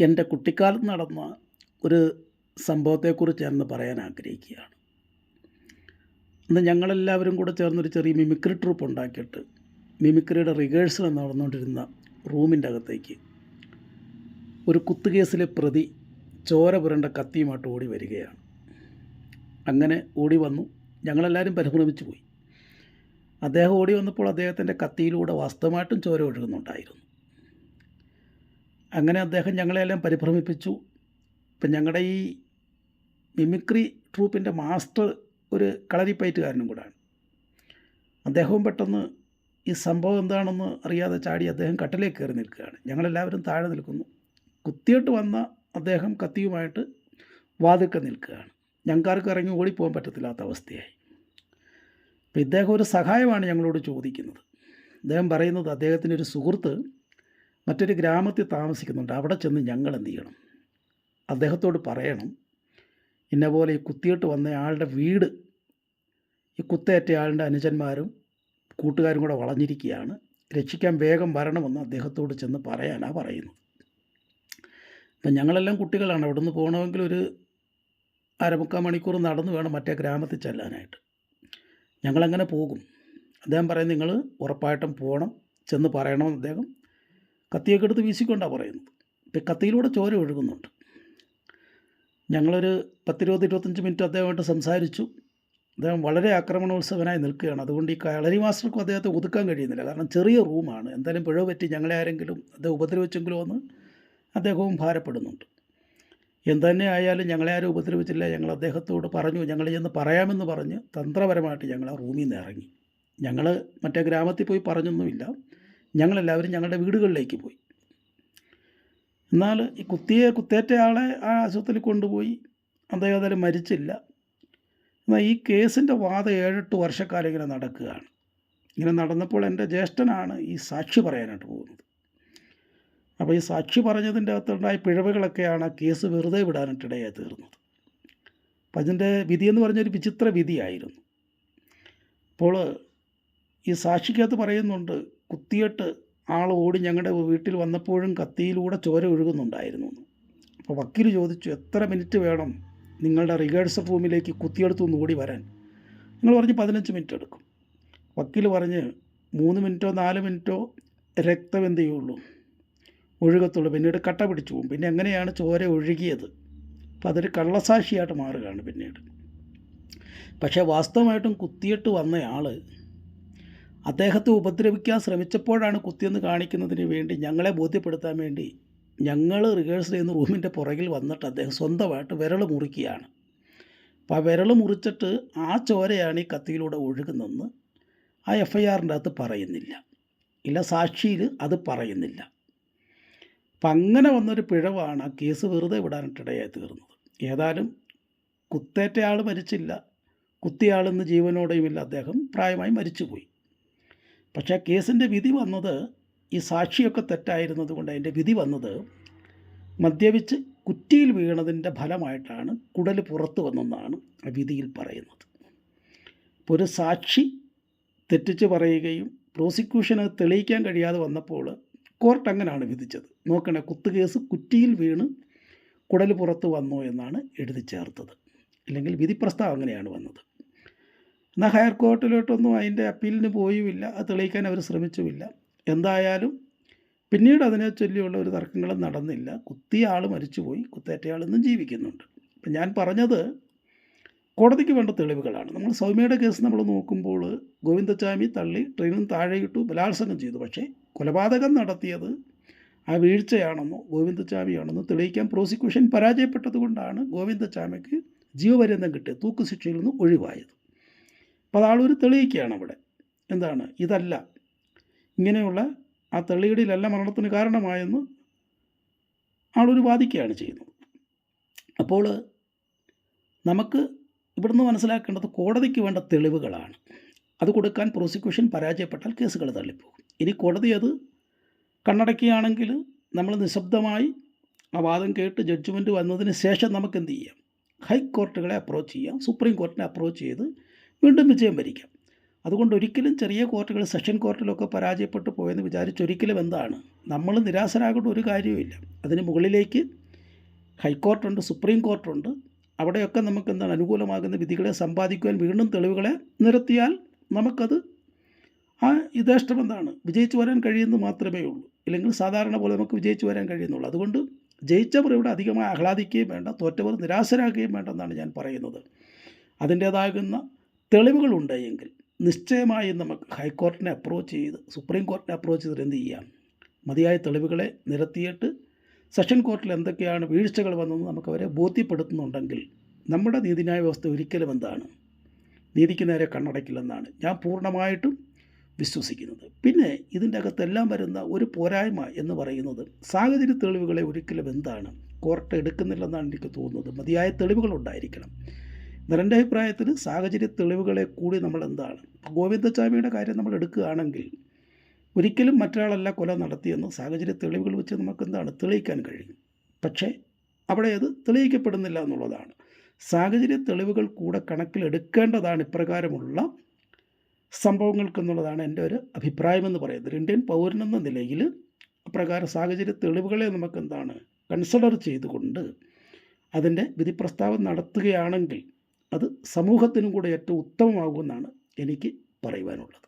എന്റെ കുട്ടിക്കാലത്ത് നടന്ന ഒരു സംഭവത്തെക്കുറിച്ച് ഞാനൊന്ന് പറയാൻ ആഗ്രഹിക്കുകയാണ്. അന്ന് ഞങ്ങളെല്ലാവരും കൂടെ ചേർന്നൊരു ചെറിയ മിമിക്രി ട്രൂപ്പ് ഉണ്ടാക്കിയിട്ട് മിമിക്രിയുടെ റിഹേഴ്സൽ നടന്നുകൊണ്ടിരുന്ന റൂമിന്റെ അകത്തേക്ക് ഒരു കുത്തുകേസിലെ പ്രതി ചോര പുരണ്ട കത്തിയുമായിട്ട് ഓടി വരികയാണ്. അങ്ങനെ ഓടി വന്നു. ഞങ്ങളെല്ലാവരും പരിഭ്രമിച്ചു പോയി. അദ്ദേഹം ഓടി വന്നപ്പോൾ അദ്ദേഹത്തിന്റെ കത്തിയിലൂടെ വാസ്തവമായിട്ടും ചോര ഒഴുകുന്നുണ്ടായിരുന്നു. അങ്ങനെ അദ്ദേഹം ഞങ്ങളെല്ലാം പരിഭ്രമിപ്പിച്ചു. ഇപ്പം ഞങ്ങളുടെ ഈ മിമിക്രി ട്രൂപ്പിന്റെ മാസ്റ്റർ ഒരു കളരിപ്പയറ്റുകാരനും കൂടാണ്. അദ്ദേഹവും പെട്ടെന്ന് ഈ സംഭവം എന്താണെന്ന് അറിയാതെ ചാടി അദ്ദേഹം കട്ടിലേക്ക് കയറി നിൽക്കുകയാണ്. ഞങ്ങളെല്ലാവരും താഴെ നിൽക്കുന്നു. കുത്തിയിട്ട് വന്ന അദ്ദേഹം കത്തിയുമായിട്ട് വാതിൽക്ക നിൽക്കുകയാണ്. ഞങ്ങൾക്കാർക്ക് ഇറങ്ങി ഓടിപ്പോകാൻ പറ്റത്തില്ലാത്ത അവസ്ഥയായി. അപ്പം ഇദ്ദേഹം ഒരു സഹായമാണ് ഞങ്ങളോട് ചോദിക്കുന്നത്. അദ്ദേഹം പറയുന്നത് അദ്ദേഹത്തിന്റെ ഒരു സുഹൃത്ത് മറ്റൊരു ഗ്രാമത്തിൽ താമസിക്കുന്നുണ്ട്. അവിടെ ചെന്ന് ഞങ്ങൾ എന്ത് ചെയ്യണം? അദ്ദേഹത്തോട് പറയണം ഇന്ന പോലെ ഈ കുത്തിയിട്ട് വന്ന ആളുടെ വീട് ഈ കുത്തേറ്റ ആളുടെ അനുജന്മാരും കൂട്ടുകാരും കൂടെ വളഞ്ഞിരിക്കുകയാണ്. രക്ഷിക്കാൻ വേഗം വരണമെന്ന് അദ്ദേഹത്തോട് ചെന്ന് പറയാനാണ് പറയുന്നത്. അപ്പം ഞങ്ങളെല്ലാം കുട്ടികളാണ്. അവിടെ നിന്ന് പോകണമെങ്കിൽ ഒരു അരമുക്കാൽ മണിക്കൂർ നടന്നു വേണം മറ്റേ ഗ്രാമത്തിൽ ചെല്ലാനായിട്ട്. ഞങ്ങളങ്ങനെ പോകും. അദ്ദേഹം പറയും നിങ്ങൾ ഉറപ്പായിട്ടും പോകണം ചെന്ന് പറയണമെന്ന് അദ്ദേഹം. കത്തിയൊക്കെ എടുത്ത് വീശിക്കൊണ്ടാണ് പറയുന്നത്. ഇപ്പം കത്തിയിലൂടെ ചോര ഒഴുകുന്നുണ്ട്. ഞങ്ങളൊരു പത്തിരുപത് ഇരുപത്തഞ്ച് മിനിറ്റ് അദ്ദേഹമായിട്ട് സംസാരിച്ചു. അദ്ദേഹം വളരെ ആക്രമണോത്സവനായി നിൽക്കുകയാണ്. അതുകൊണ്ട് ഈ കളരി മാസ്റ്റർക്കും അദ്ദേഹത്തെ ഒതുക്കാൻ കഴിയുന്നില്ല. കാരണം ചെറിയ റൂമാണ്. എന്തായാലും പിഴവ് പറ്റി ഞങ്ങളെ ആരെങ്കിലും അദ്ദേഹം ഉപദ്രവിച്ചെങ്കിലോ എന്ന് അദ്ദേഹവും ഭാരപ്പെടുന്നുണ്ട്. എന്തുതന്നെ ആയാലും ഞങ്ങളെ ആരും ഉപദ്രവിച്ചില്ല. ഞങ്ങൾ അദ്ദേഹത്തോട് പറഞ്ഞു ഞങ്ങൾ ചെന്ന് പറയാമെന്ന് പറഞ്ഞ് തന്ത്രപരമായിട്ട് ഞങ്ങൾ ആ റൂമിൽ നിന്ന് ഇറങ്ങി. ഞങ്ങൾ മറ്റേ ഗ്രാമത്തിൽ പോയി പറഞ്ഞൊന്നുമില്ല. ഞങ്ങളെല്ലാവരും ഞങ്ങളുടെ വീടുകളിലേക്ക് പോയി. എന്നാൽ ഈ കുത്തിയെ കുത്തേറ്റ ആളെ ആ ആശുപത്രിയിൽ കൊണ്ടുപോയി. അദ്ദേഹം മരിച്ചില്ല. എന്നാൽ ഈ കേസിന്റെ വാദം ഏഴെട്ട് വർഷക്കാലം ഇങ്ങനെ നടക്കുകയാണ്. ഇങ്ങനെ നടന്നപ്പോൾ എന്റെ ജ്യേഷ്ഠനാണ് ഈ സാക്ഷി പറയാനായിട്ട് പോകുന്നത്. അപ്പോൾ ഈ സാക്ഷി പറഞ്ഞതിന്റെ അകത്തുണ്ടായ പിഴവുകളൊക്കെയാണ് ആ കേസ് വെറുതെ വിടാനായിട്ട് തീർന്നത്. അപ്പം അതിന്റെ വിധിയെന്ന് പറഞ്ഞൊരു വിചിത്ര വിധിയായിരുന്നു. അപ്പോൾ ഈ സാക്ഷിക്കകത്ത് പറയുന്നുണ്ട് കുത്തിയിട്ട് ആൾ ഓടി ഞങ്ങളുടെ വീട്ടിൽ വന്നപ്പോഴും കത്തിയിലൂടെ ചോര ഒഴുകുന്നുണ്ടായിരുന്നു. അപ്പോൾ വക്കീൽ ചോദിച്ചു എത്ര മിനിറ്റ് വേണം നിങ്ങളുടെ റിഹേഴ്സൽ റൂമിലേക്ക് കുത്തിയെടുത്തു നിന്ന് ഓടി വരാൻ? നിങ്ങൾ പറഞ്ഞ് പതിനഞ്ച് മിനിറ്റ് എടുക്കും. വക്കീൽ പറഞ്ഞ് മൂന്ന് മിനിറ്റോ നാല് മിനിറ്റോ രക്തം എന്ത് ചെയ്യുള്ളൂ ഒഴുകത്തുള്ളൂ. പിന്നീട് കട്ട പിടിച്ചു പോകും. പിന്നെ എങ്ങനെയാണ് ചോര ഒഴുകിയത്? അപ്പോൾ അതൊരു കള്ളസാക്ഷിയായിട്ട് മാറുകയാണ് പിന്നീട്. പക്ഷേ വാസ്തവമായിട്ടും കുത്തിയിട്ട് വന്നയാൾ അദ്ദേഹത്തെ ഉപദ്രവിക്കാൻ ശ്രമിച്ചപ്പോഴാണ് കുത്തിയെന്ന് കാണിക്കുന്നതിന് വേണ്ടി ഞങ്ങളെ ബോധ്യപ്പെടുത്താൻ വേണ്ടി ഞങ്ങൾ റിഹേഴ്സൽ ചെയ്യുന്ന റൂമിന്റെ പുറകിൽ വന്നിട്ട് അദ്ദേഹം സ്വന്തമായിട്ട് വിരൽ മുറിക്കുകയാണ് അപ്പോൾ ആ വിരൽ മുറിച്ചിട്ട് ആ ചോരയാണ് ഈ കത്തിയിലൂടെ ഒഴുകുന്നതെന്ന് ആ എഫ് ഐ ആറിന്റെ അകത്ത് പറയുന്നില്ല. ഇല്ല സാക്ഷിയിൽ അത് പറയുന്നില്ല. അപ്പം അങ്ങനെ വന്നൊരു പിഴവാണ് ആ കേസ് വെറുതെ വിടാനിട്ടിടയായി തീർന്നത്. ഏതായാലും കുത്തേറ്റ ആൾ മരിച്ചില്ല. കുത്തിയ ആളിന്ന് ജീവനോടെയുമില്ല. അദ്ദേഹം പ്രായമായി മരിച്ചുപോയി. പക്ഷേ കേസിന്റെ വിധി വന്നത് ഈ സാക്ഷിയൊക്കെ തെറ്റായിരുന്നത് കൊണ്ട് അതിന്റെ വിധി വന്നത് മദ്യപിച്ച് കുറ്റിയിൽ വീണതിന്റെ ഫലമായിട്ടാണ് കുടൽ പുറത്തു വന്നെന്നാണ് ആ വിധിയിൽ പറയുന്നത്. ഇപ്പോൾ ഒരു സാക്ഷി തെറ്റിച്ച് പറയുകയും പ്രോസിക്യൂഷന് തെളിയിക്കാൻ കഴിയാതെ വന്നപ്പോൾ കോർട്ട് അങ്ങനെയാണ് വിധിച്ചത്. നോക്കണേ കുത്തുകേസ് കുറ്റിയിൽ വീണ് കുടൽ പുറത്ത് വന്നു എന്നാണ് എഴുതി ചേർത്തത്. അല്ലെങ്കിൽ വിധി പ്രസ്താവം അങ്ങനെയാണ് വന്നത്. എന്നാൽ ഹയർ കോർട്ടിലോട്ടൊന്നും അതിന്റെ അപ്പീലിന് പോയുമില്ല അത് തെളിയിക്കാൻ അവർ ശ്രമിച്ചുമില്ല. എന്തായാലും പിന്നീട് അതിനെ ചൊല്ലിയുള്ള ഒരു തർക്കങ്ങളും നടന്നില്ല. കുത്തിയ ആൾ മരിച്ചുപോയി കുത്തേറ്റയാൾ ജീവിക്കുന്നുണ്ട്. അപ്പം ഞാൻ പറഞ്ഞത് കോടതിക്ക് വേണ്ട തെളിവുകളാണ്. നമ്മൾ സൗമ്യയുടെ കേസ് നമ്മൾ നോക്കുമ്പോൾ ഗോവിന്ദച്ചാമി തള്ളി ട്രെയിനിൽ നിന്ന് താഴെയിട്ടു ബലാത്സംഗം ചെയ്തു. പക്ഷേ കൊലപാതകം നടത്തിയത് ആ വീഴ്ചയാണെന്നോ ഗോവിന്ദച്ചാമിയാണെന്നോ തെളിയിക്കാൻ പ്രോസിക്യൂഷൻ പരാജയപ്പെട്ടതുകൊണ്ടാണ് ഗോവിന്ദച്ചാമിക്ക് ജീവപര്യന്തം കിട്ടിയത് തൂക്കുശിക്ഷയിൽ നിന്ന് ഒഴിവായത്. അപ്പോൾ അതാളൊരു തെളിയിക്കുകയാണ് അവിടെ എന്താണ്? ഇതല്ല. ഇങ്ങനെയുള്ള ആ തെളിയിടയിലല്ല മരണത്തിന് കാരണമായെന്ന് ആളൊരു വാദിക്കുകയാണ് ചെയ്യുന്നത്. അപ്പോൾ നമുക്ക് ഇവിടുന്ന് മനസ്സിലാക്കേണ്ടത് കോടതിക്ക് വേണ്ട തെളിവുകളാണ്. അത് കൊടുക്കാൻ പ്രോസിക്യൂഷൻ പരാജയപ്പെട്ടാൽ കേസുകൾ തള്ളിപ്പോകും. ഇനി കോടതി അത് കണ്ണടക്കുകയാണെങ്കിൽ നമ്മൾ നിശബ്ദമായി ആ വാദം കേട്ട് ജഡ്ജ്മെന്റ് വന്നതിന് ശേഷം നമുക്ക് എന്ത് ചെയ്യാം? ഹൈക്കോർട്ടുകളെ അപ്രോച്ച് ചെയ്യാം. സുപ്രീം കോർട്ടിനെ അപ്രോച്ച് ചെയ്ത് വീണ്ടും വിജയം വരിക്കാം അതുകൊണ്ട് ഒരിക്കലും ചെറിയ കോർട്ടുകൾ സെഷൻ കോർട്ടിലൊക്കെ പരാജയപ്പെട്ടു പോയെന്ന് വിചാരിച്ചൊരിക്കലും എന്താണ്? നമ്മൾ നിരാശരാകേണ്ട ഒരു കാര്യവുമില്ല. അതിന് മുകളിലേക്ക് ഹൈക്കോർട്ടുണ്ട് സുപ്രീം കോർട്ടുണ്ട്. അവിടെയൊക്കെ നമുക്ക് എന്താണ് അനുകൂലമാകുന്ന വിധികളെ സമ്പാദിക്കുവാൻ വീണ്ടും തെളിവുകളെ നിരത്തിയാൽ നമുക്കത് ആ യഥേഷ്ടം എന്താണ് വിജയിച്ചു വരാൻ കഴിയുന്നു മാത്രമേ ഉള്ളൂ. ഇല്ലെങ്കിൽ സാധാരണ പോലെ നമുക്ക് വിജയിച്ചു വരാൻ കഴിയുന്നുള്ളൂ. അതുകൊണ്ട് ജയിച്ചവർ ഇവിടെ അധികമായി ആഹ്ലാദിക്കുകയും വേണ്ട തോറ്റവർ നിരാശരാകുകയും വേണ്ടെന്നാണ് ഞാൻ പറയുന്നത്. അതിന്റേതാകുന്ന തെളിവുകളുണ്ട് എങ്കിൽ നിശ്ചയമായും നമുക്ക് ഹൈക്കോടതിനെ അപ്രോച്ച് ചെയ്ത് സുപ്രീം കോർട്ടിനെ അപ്രോച്ച് ചെയ്തിട്ട് എന്ത് ചെയ്യാം? മതിയായ തെളിവുകളെ നിരത്തിയിട്ട് സെഷൻ കോർട്ടിൽ എന്തൊക്കെയാണ് വീഴ്ചകൾ വന്നതെന്ന് നമുക്ക് അവരെ ബോധ്യപ്പെടുത്തുന്നുണ്ടെങ്കിൽ നമ്മുടെ നീതിന്യായ വ്യവസ്ഥ ഒരിക്കലും എന്താണ്? നീതിക്ക് നേരെ കണ്ണടയ്ക്കില്ലെന്നാണ് ഞാൻ പൂർണമായിട്ടും വിശ്വസിക്കുന്നത്. പിന്നെ ഇതിന്റെ അകത്തെല്ലാം വരുന്ന ഒരു പോരായ്മ എന്ന് പറയുന്നത് സാഹചര്യ തെളിവുകളെ ഒരിക്കലും എന്താണ്? കോർട്ട് എടുക്കുന്നില്ലെന്നാണ് എനിക്ക് തോന്നുന്നത്. മതിയായ തെളിവുകൾ ഉണ്ടായിരിക്കണം. എന്റെ അഭിപ്രായത്തിൽ സാഹചര്യ തെളിവുകളെ കൂടി നമ്മൾ എന്താണ്? ഗോവിന്ദസ്വാമിയുടെ കാര്യം നമ്മൾ എടുക്കുകയാണെങ്കിൽ ഒരിക്കലും മറ്റൊരാളല്ല കൊല നടത്തിയെന്ന് സാഹചര്യ തെളിവുകൾ വെച്ച് നമുക്ക് എന്താണ്? തെളിയിക്കാൻ കഴിയും. പക്ഷേ അവിടെ അത് തെളിയിക്കപ്പെടുന്നില്ല എന്നുള്ളതാണ്. സാഹചര്യ തെളിവുകൾ കൂടെ കണക്കിലെടുക്കേണ്ടതാണ് ഇപ്രകാരമുള്ള സംഭവങ്ങൾക്കെന്നുള്ളതാണ് എന്റെ ഒരു അഭിപ്രായമെന്ന് പറയുന്നത്. ഇന്ത്യൻ പൗരനെന്ന നിലയിൽ അപ്രകാരം സാഹചര്യ തെളിവുകളെ നമുക്ക് എന്താണ്? കൺസിഡർ ചെയ്തുകൊണ്ട് അതിന്റെ വിധിപ്രസ്താവം നടത്തുകയാണെങ്കിൽ അത് സമൂഹത്തിനും കൂടെ ഏറ്റവും ഉത്തമമാകുമെന്നാണ് എനിക്ക് പറയുവാനുള്ളത്.